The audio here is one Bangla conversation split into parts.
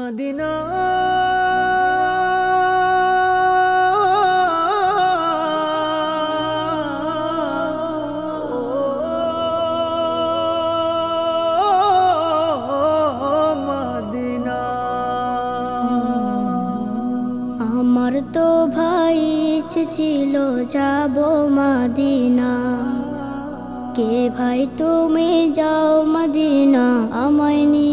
মদিনা। আমার তো ভাই ইচ্ছে ছিল যাব মাদিনা। কে ভাই তুমি যাও মাদিনা, আমায় নিয়ে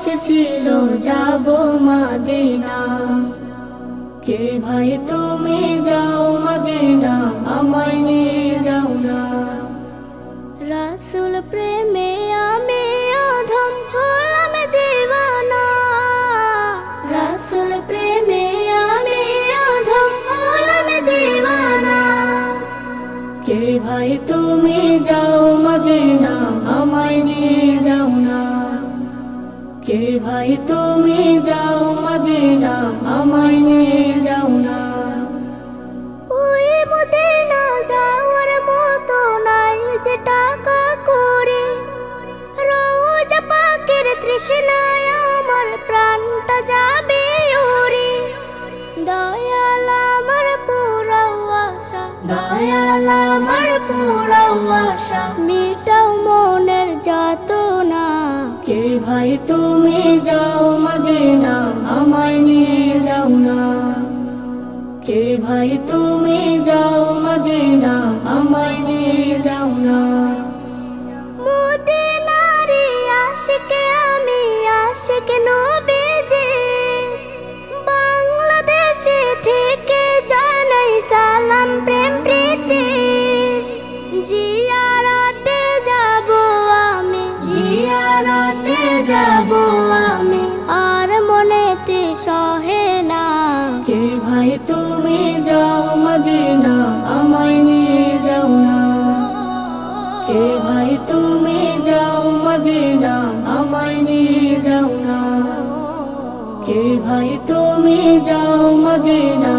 ইচ্ছে ছিল যাব মাদিনা। কে ভাই তুমি যাও মাদিনা আমায় নিয়ে যাও না। রাসুল প্রেমে আমি অধম হলাম দেওয়ানা। রাসুল প্রেমে আমি অধম হলাম দেওয়ানা। কে ভাই তুমি যাও মদিনা আমায় নিয়ে কে ভাই তুমি যাও মদিনা আমায় নিয়ে যাও না। ওই মদিনা যাওয়ার মতো নাই যে টাকা করে। রোজ পাকের তৃষ্ণায় আমার প্রাণটা যাবে ওরে। দয়াল আমার পুরাও আশা দয়াল আমার পুরাও আশা। ভাই, তুমি যাও মদিনা, আমায় নিয়ে যাও না। কে ভাই, তুমি যাও মদিনা, আমায় নিয়ে যাও না। জিয়ারাতে যাব আমি। আর মনেতে সহে না। কে ভাই তুমি যাও মদিনা আমায় নিয়ে যাও না। কে ভাই তুমি যাও মদিনা আমায় নিয়ে যাও না। কে ভাই তুমি যাও মদিনা